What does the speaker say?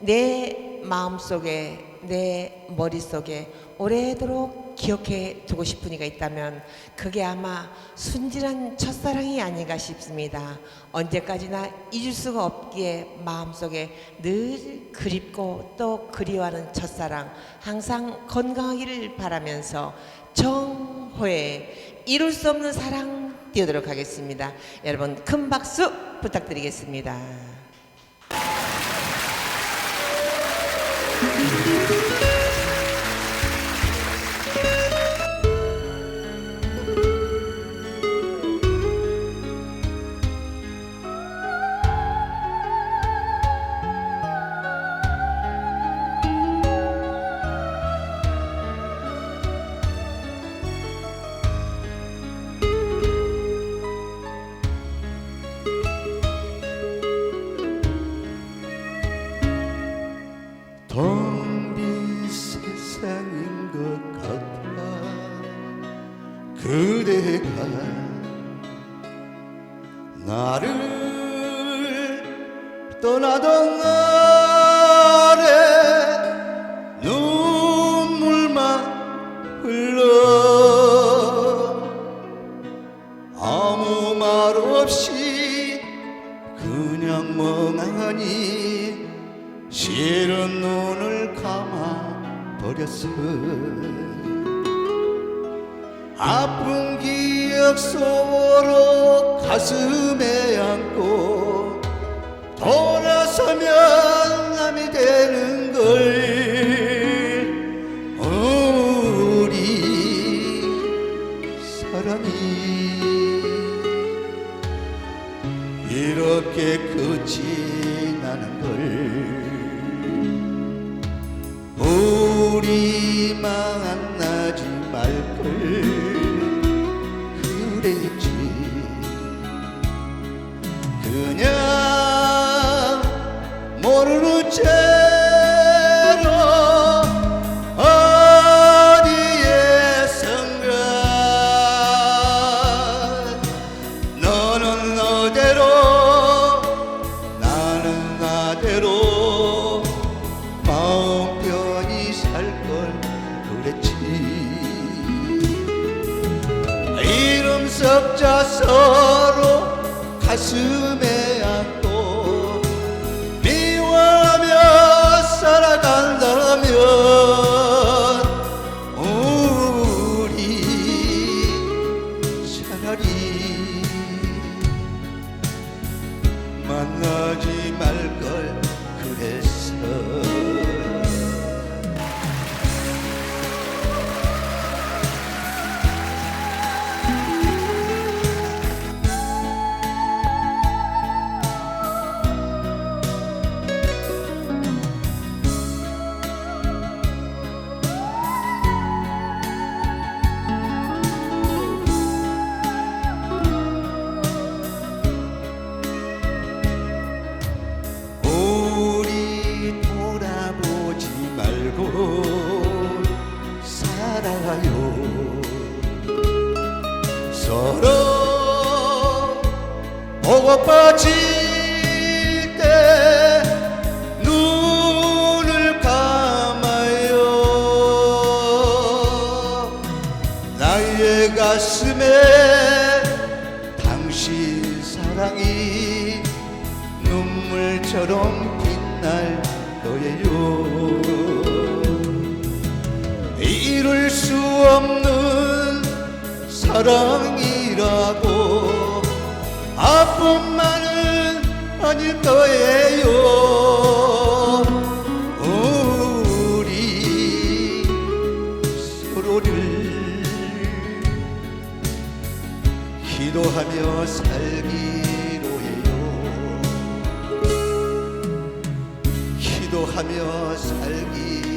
내 마음속에 내 머릿속에 오래도록 기억해 두고 싶은 이가 있다면 그게 아마 순진한 첫사랑이 아닌가 싶습니다. 언제까지나 잊을 수가 없기에 마음속에 늘 그립고 또 그리워하는 첫사랑 항상 건강하기를 바라면서 정호의 이룰 수 없는 사랑 띄우도록 하겠습니다. 여러분 큰 박수 부탁드리겠습니다. Thank you. 그대가 나를 떠나던 날에 눈물만 흘러 아무 말 없이 그냥 멍하니 싫은 눈을 감아 버렸어 아픈 기억 속으로 가슴에 안고 돌아서면 남이 되는 걸 우리 사랑이 이렇게 끝이 나는 걸 우리 만나지 말걸 그랬지. 그냥 모르는 채 섞자 서로 가슴에 서로 보고 빠질 때 눈을 감아요. 나의 가슴에 당신 사랑이 눈물처럼 없는 사랑이라고 아픔만은 아닐 거예요. 우리 서로를 기도하며 살기로 해요. 기도하며 살기